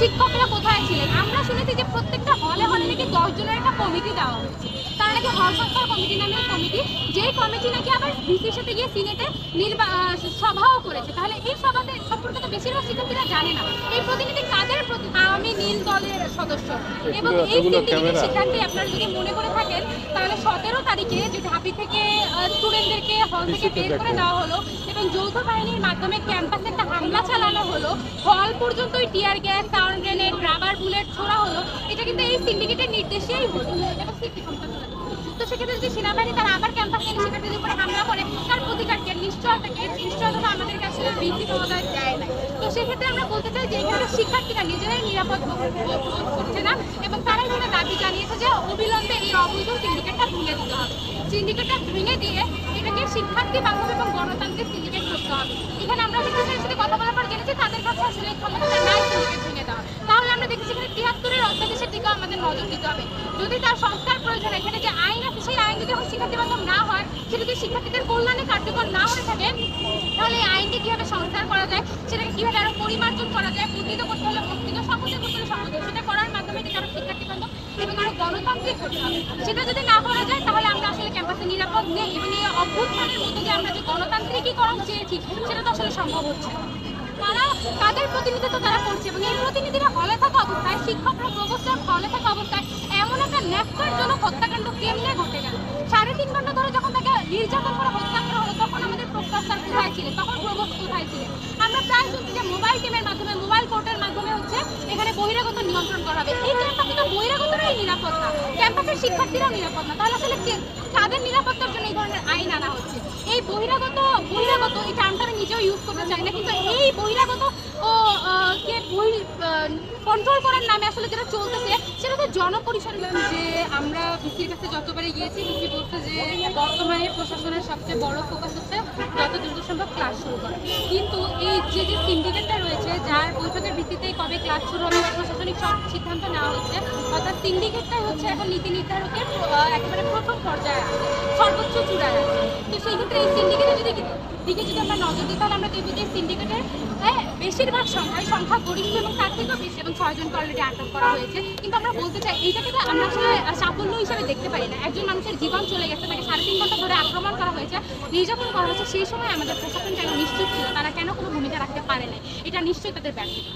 শিক্ষকরা কোথায় ছিলেন? আমরা শুনেছি যে প্রত্যেকটা হলে হলে নাকি দশ জনের একটা কমিটি দেওয়া হয়েছে। তারা নাকি হল সংস্কার কমিটি নামে কমিটি। যেই কমিটি নাকি আবার ভিসির সাথে গিয়ে সিনেটে নির্বা সভাও করেছে। তাহলে এই সভাতে সম্পর্কে তো বেশিরভাগ শিক্ষার্থীরা জানে না। এই প্রতিনিধি কাদের প্রতি আমি নীল দলের সদস্য। এবং এই ক্যামেরা। সিদ্ধান্তে আপনারা যদি মনে করে থাকেন তাহলে সতেরো তারিখে যে ঢাবি থেকে স্টুডেন্টদেরকে হল থেকে বের করে দেওয়া হলো এবং যৌথ বাহিনীর মাধ্যমে ক্যাম্পাসে একটা হামলা চালানো হলো। হল পর্যন্তই tear gas sound grenade rubber bullet ছোড়া হলো এটা কিন্তু এই সিন্ডিকেটের নির্দেশেই সিটি তো সেক্ষেত্রে যদি সেনাবাহিনী তারা আবার ক্যাম্পাসে এনে শিক্ষার্থীদের উপরে হামলা করে, তার প্রতিকার কি? নিশ্চয়তা কি নিশ্চয়তা আমাদের কাছে বৃদ্ধি মহোদয় দেয় না তো সেক্ষেত্রে আমরা বলতে চাই যে শিক্ষার্থীরা নিজেরাই নিরাপদ বোধ করছে না, এবং তারা এখানে দাবি জানিয়েছে যে অবিলম্বে এই অবৈধ সিন্ডিকেটটা ভেঙে দিতে হবে। সিন্ডিকেটটা ভেঙে দিয়ে এটাকে শিক্ষার্থী বান্ধব এবং গণতান্ত্রিক সিন্ডিকেট করতে হবে। এখানে আমরা শিক্ষার্থীদের সাথে কথা বলার পর জেনেছি, তাদের কাছে আসলে এই ক্ষমতাটা নাই সিন্ডিকেট ভেঙে তাহলে আমরা দেখেছি এখানে তিয়াত্তরের অধ্যাদেশের দিকেও আমাদের যদি তার সংস্কার প্রয়োজন এখানে যে আইন আছে, সেই আইন যদি শিক্ষার্থী বান্ধব না হয়, সেটা যদি শিক্ষার্থীদের কল্যাণে কার্যকর না হয়ে থাকে, তাহলে এই আইনকে কীভাবে সংস্কার করা যায়, সেটাকে কীভাবে আরও পরিমার্জন করা যায় মুদ্রিত করতে হলে মুদ্রিত সংহতি করতে হলে সংহতি সেটা করার মাধ্যমে এটাকে আরও শিক্ষার্থী বান্ধব এবং আরও গণতান্ত্রিক করতে হবে সেটা যদি না করা যায়, তাহলে আমরা আসলে ক্যাম্পাসে নিরাপদ নেই এবং এই অভ্যুত্থানের মধ্যে যে আমরা যে গণতান্ত্রিকীকরণ চেয়েছি, সেটা তো আসলে সম্ভব হচ্ছে। তারা, তাদের প্রতিনিধিত্ব তারা করছে এবং এই প্রতিনিধিরা হলে থাকা অবস্থায় শিক্ষকরা প্রবস্থার কেমনে ঘটে গেল। সাড়ে তিন ঘণ্টা ধরে যখন তাকে নির্যাতন করে হত্যা করা হলো, তখন আমাদের প্রফেসর কোথায় ছিলেন তখন প্রবোস্ট কোথায় ছিলেন আমরা প্রায় শুনছি যে মোবাইল টিমের মাধ্যমে মোবাইল কোর্টের মাধ্যমে হচ্ছে এখানে বহিরাগত নিয়ন্ত্রণ করা হবে। এই ক্যাম্পাসে তো বহিরাগতরাই নিরাপদ না। ক্যাম্পাসের শিক্ষার্থীরাও নিরাপদ না। তাহলে আসলে তাদের নিরাপত্তার জন্য এই ধরনের আইন আনা হচ্ছে? এই বহিরাগত বহিরাগত এই টার্মটা আমি নিজেও ইউজ করতে চাই না, কিন্তু এই বহিরাগত কন্ট্রোল করার নামে আসলে যেটা চলতেছে, সেটা তো নাম যে আমরা ভিসির কাছে যতবারই গিয়েছি, ভিসি বলছে যে বর্তমানে প্রশাসনের সবচেয়ে বড় ফোকাস হচ্ছে যত দ্রুত সম্ভব ক্লাস শুরু করা। কিন্তু এই যে যে সিন্ডিকেটটা রয়েছে বৈঠকের ভিত্তিতেই কবে ক্লাস শুরু হবে প্রশাসনিক সব সিদ্ধান্ত নেওয়া হচ্ছে, অর্থাৎ সিন্ডিকেটটাই হচ্ছে এখন নীতি নির্ধারকের একেবারে প্রথম পর্যায়ে আছে, সর্বোচ্চ চূড়ায় আছে। তো সেই ক্ষেত্রে এই সিন্ডিকেটের যদি দিকে যদি আমরা নজর দিই, তাহলে আমরা দেখব যে সিন্ডিকেটের বেশিরভাগ সংখ্যা এই সংখ্যা গরিষ্ঠ এবং তার থেকেও বেশি এবং ছয়জনকে অলরেডি আটক করা হয়েছে। কিন্তু আমরা বলতে চাই, এইটাকে তো আমরা আসলে সাফল্য হিসেবে দেখতে পারি না। একজন মানুষের জীবন চলে গেছে, তাকে সাড়ে তিন ঘণ্টা ধরে আক্রমণ করা হয়েছে, নির্যাতন করা হয়েছে, সেই সময় আমাদের প্রশাসন কেন নিশ্চুপ ছিল? তারা কেন কোনো ভূমিকা রাখতে পারে না এটা নিশ্চয়ই তাদের ব্যর্থতা।